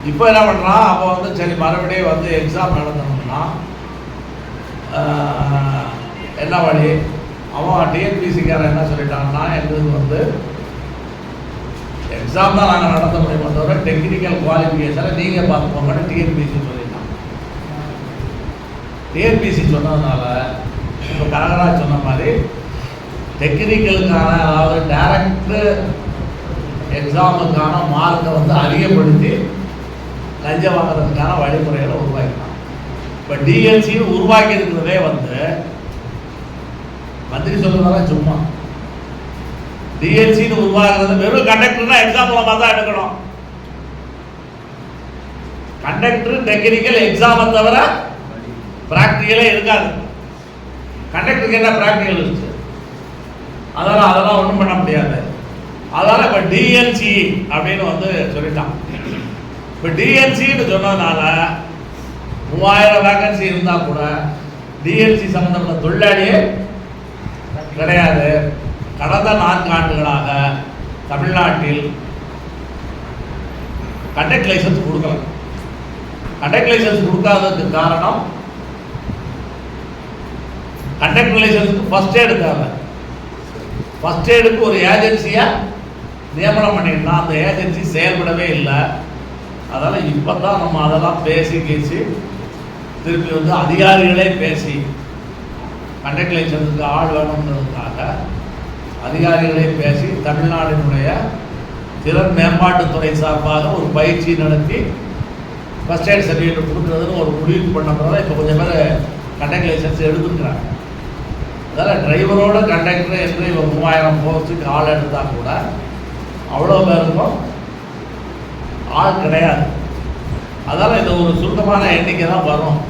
இப்போ என்ன பண்ணுறான் அப்போ வந்து சரி மறுபடியும் வந்து எக்ஸாம் நடத்தணும்னா என்ன வழி? அவன் டிஎன்பிசிக்காரன் என்ன சொல்லிட்டான்னா எங்களுக்கு வந்து எக்ஸாம் தான் நாங்கள் நடத்த முடியும் தவிர டெக்னிக்கல் குவாலிஃபிகேஷனை நீங்கள் பார்த்துக்கோங்கன்னு டிஎன்பிசி சொல்லிட்டான். டிஎன்பிசி சொன்னதுனால இப்போ கனகராஜ் சொன்ன மாதிரி டெக்னிக்கலுக்கான அதாவது டைரக்ட் எக்ஸாமுக்கான மார்க்கை வந்து அதிகப்படுத்தி லஞ்சம் வாங்குறதுக்கான வழிமுறைகளை உருவாக்கினான். இப்போ டிஎல்சின்னு உருவாக்கி இருக்கிறதே வந்து மந்திரி சொல்றதெல்லாம் சும்மா. டிஎல்சின்னு உருவாக்குறது வெறும் கண்டக்டர்னா எக்ஸாம் மூலமாக தான் எடுக்கணும். கண்டக்டர் டெக்னிக்கல் எக்ஸாமை தவிர ப்ராக்டிக்கலே இருக்காது. கண்டக்டருக்கு என்ன ப்ராக்டிக்கல் இருக்கு அதெல்லாம் அதெல்லாம் ஒன்றும் பண்ண முடியாது. அதனால் இப்போ டிஎல்சி அப்படின்னு வந்து சொல்லிட்டான். இப்போ டிஎன்சின்னு சொன்னதுனால மூவாயிரம் வேகன்சி இருந்தால் கூட டிஎன்சி சம்மந்தப்பட்ட தொழிலாளியே கிடையாது. கடந்த நான்காண்டுகளாக தமிழ்நாட்டில் கண்டக்ட் லைசன்ஸ் கொடுக்கல. கண்டக்ட் லைசன்ஸ் கொடுக்காததுக்கு காரணம் கண்டக்ட் லைசன்ஸுக்கு ஃபர்ஸ்ட் எய்டு தேவை. ஃபர்ஸ்ட் எய்டுக்கு ஒரு ஏஜென்சியாக நியமனம் பண்ணியிருந்தோம் அந்த ஏஜென்சி செயல்படவே இல்லை. அதனால் இப்போ தான் நம்ம அதெல்லாம் பேசி கேச்சு திருப்பி வந்து அதிகாரிகளே பேசி கண்டக்ட் ஆள் வேணுன்றதுக்காக அதிகாரிகளே பேசி தமிழ்நாட்டினுடைய திறன் மேம்பாட்டுத்துறை சார்பாக ஒரு பயிற்சி நடத்தி ஃபஸ்ட் எய்ட் சர்டிஃபிகேட் கொடுக்குறதுன்னு ஒரு முடிவு பண்ண பிறகு இப்போ கொஞ்சம் பேர் கண்டக்ட் லைசன்ஸ் எடுத்துக்கிறாங்க அதனால் டிரைவரோட கண்டக்டர் என்று இவன் மூவாயிரம் போகிறதுக்கு ஆள் எடுத்தால் கூட அவ்வளோ பேருக்கும் ஆள் கிடையாது. அதனால் இது ஒரு சுருக்கமான எண்ணிக்கை தான் வரும்.